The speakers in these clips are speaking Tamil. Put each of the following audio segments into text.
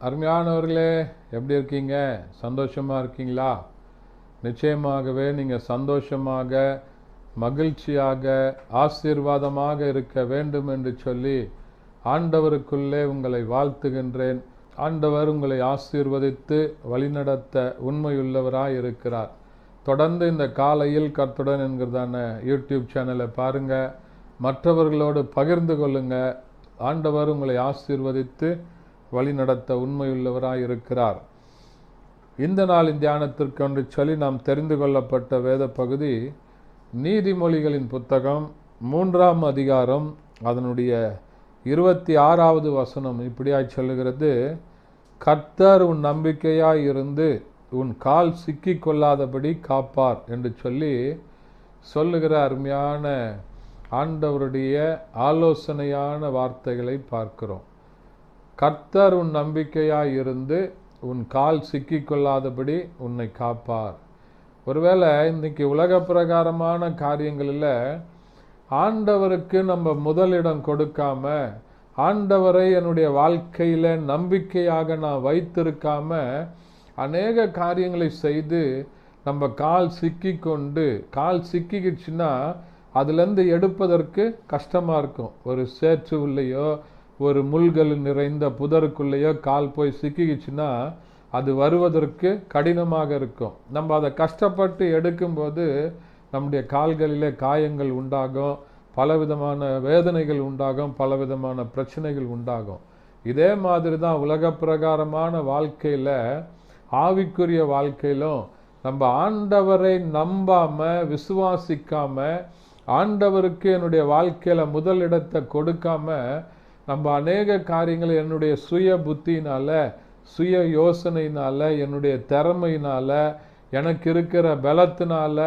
அருமையானவர்களே எப்படி இருக்கீங்க? சந்தோஷமாக இருக்கீங்களா? நிச்சயமாகவே நீங்கள் சந்தோஷமாக மகிழ்ச்சியாக ஆசீர்வாதமாக இருக்க வேண்டும் என்று சொல்லி ஆண்டவருக்குள்ளே உங்களை வாழ்த்துகின்றேன். ஆண்டவர் உங்களை ஆசீர்வதித்து வழிநடத்த உண்மையுள்ளவராக இருக்கிறார். தொடர்ந்து இந்த காலையில் கத்துடன் என்கிறதான யூடியூப் சேனலை பாருங்கள் மற்றவர்களோடு பகிர்ந்து கொள்ளுங்கள் ஆண்டவர் உங்களை ஆசீர்வதித்து வழிநடத்த உண்மையுள்ளவராய் இருக்கிறார் இந்த நாளின் தியானத்திற்கு ஒன்று சொல்லி நாம் தெரிந்து கொள்ளப்பட்ட வேத பகுதி நீதிமொழிகளின் புத்தகம் மூன்றாம் அதிகாரம் அதனுடைய இருபத்தி ஆறாவது வசனம் இப்படியாய் சொல்லுகிறது கர்த்தர் உன் நம்பிக்கையாய் இருந்து உன் கால் சிக்கி கொள்ளாதபடி காப்பார் என்று சொல்லி சொல்லுகிற அருமையான ஆண்டவருடைய ஆலோசனையான வார்த்தைகளை பார்க்கிறோம். கர்த்தர் உன் நம்பிக்கையாக இருந்து உன் கால் சிக்கி கொள்ளாதபடி உன்னை காப்பார். ஒருவேளை இன்னைக்கு உலக பிரகாரமான காரியங்களில் ஆண்டவருக்கு நம்ம முதலிடம் கொடுக்காம ஆண்டவரை என்னுடைய வாழ்க்கையில் நம்பிக்கையாக நான் வைத்திருக்காம அநேக காரியங்களை செய்து நம்ம கால் சிக்கி கொண்டு கால் சிக்கிக்கிச்சுன்னா அதுலேருந்து எடுப்பதற்கு கஷ்டமாக இருக்கும். ஒரு சேற்று உள்ளேயோ ஒரு முள்கள் நிறைந்த புதருக்குள்ளேயோ கால் போய் சிக்கிக்கிச்சுன்னா அது வருவதற்கு கடினமாக இருக்கும். நம்ம அதை கஷ்டப்பட்டு எடுக்கும்போது நம்முடைய கால்களிலே காயங்கள் உண்டாகும் பலவிதமான வேதனைகள் உண்டாகும் பலவிதமான பிரச்சனைகள் உண்டாகும். இதே மாதிரி தான் உலக பிரகாரமான வாழ்க்கையில் ஆவிக்குரிய வாழ்க்கையிலும் நம்ம ஆண்டவரை நம்பாமல் விசுவாசிக்காமல் ஆண்டவருக்கு என்னுடைய வாழ்க்கையில் முதல் இடத்தை நம்ம அநேக காரியங்களை என்னுடைய சுய புத்தினால சுய யோசனையினால என்னுடைய திறமையினால எனக்கு இருக்கிற பலத்தினால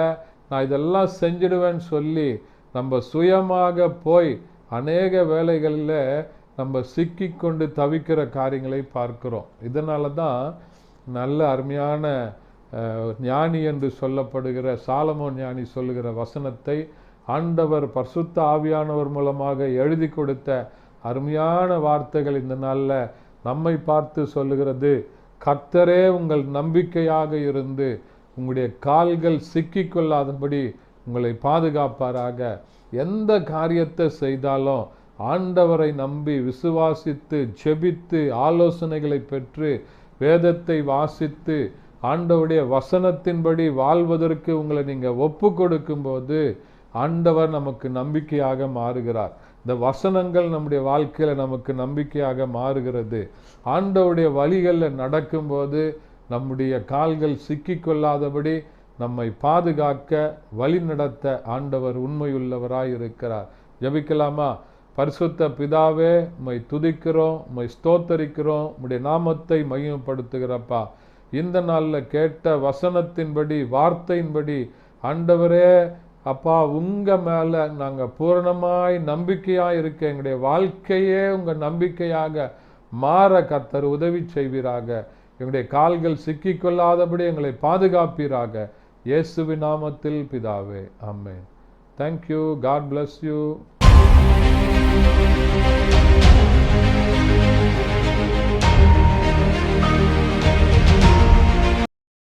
நான் இதெல்லாம் செஞ்சிடுவேன்னு சொல்லி நம்ம சுயமாக போய் அநேக வேலைகளில் நம்ம சிக்கி கொண்டு தவிக்கிற காரியங்களை பார்க்கிறோம். இதனால தான் நல்ல அருமையான ஞானி என்று சொல்லப்படுகிற சாலமோ ஞானி சொல்லுகிற வசனத்தை ஆண்டவர் பர்சுத்த ஆவியானவர் மூலமாக எழுதி கொடுத்த அருமையான வார்த்தைகள் இந்த நாளில் நம்மை பார்த்து சொல்லுகிறது. கர்த்தரே உங்கள் நம்பிக்கையாக இருந்து உங்களுடைய கால்கள் சிக்கிக்கொள்ளாதபடி உங்களை பாதுகாப்பாராக. எந்த காரியத்தை செய்தாலும் ஆண்டவரை நம்பி விசுவாசித்து ஜெபித்து ஆலோசனைகளை பெற்று வேதத்தை வாசித்து ஆண்டவருடைய வசனத்தின்படி வாழ்வதற்கு உங்களை நீங்கள் ஒப்பு கொடுக்கும்போது ஆண்டவர் நமக்கு நம்பிக்கையாக மாறுகிறார். இந்த வசனங்கள் நம்முடைய வாழ்க்கையில் நமக்கு நம்பிக்கையாக மாறுகிறது. ஆண்டவருடைய வழிகளில் நடக்கும்போது நம்முடைய கால்கள் சிக்கிக்கொள்ளாதபடி நம்மை பாதுகாக்க வழி நடத்த ஆண்டவர் உண்மையுள்ளவராய் இருக்கிறார். ஜபிக்கலாமா? பரிசுத்த பிதாவே உம்மை துதிக்கிறோம் உம்மை ஸ்தோத்தரிக்கிறோம் உம்முடைய நாமத்தை மையப்படுத்துகிறப்பா இந்த நாளில் கேட்ட வசனத்தின்படி வார்த்தையின்படி ஆண்டவரே அப்பா உங்கள் மேலே நாங்கள் பூரணமாய் நம்பிக்கையாக இருக்க எங்களுடைய வாழ்க்கையே உங்கள் நம்பிக்கையாக மாற கத்தர் உதவி செய்வீராக. எங்களுடைய கால்கள் சிக்கிக்கொள்ளாதபடி எங்களை பாதுகாப்பீராக. இயேசுவின் நாமத்தில் பிதாவே ஆமேன். Thank you God bless you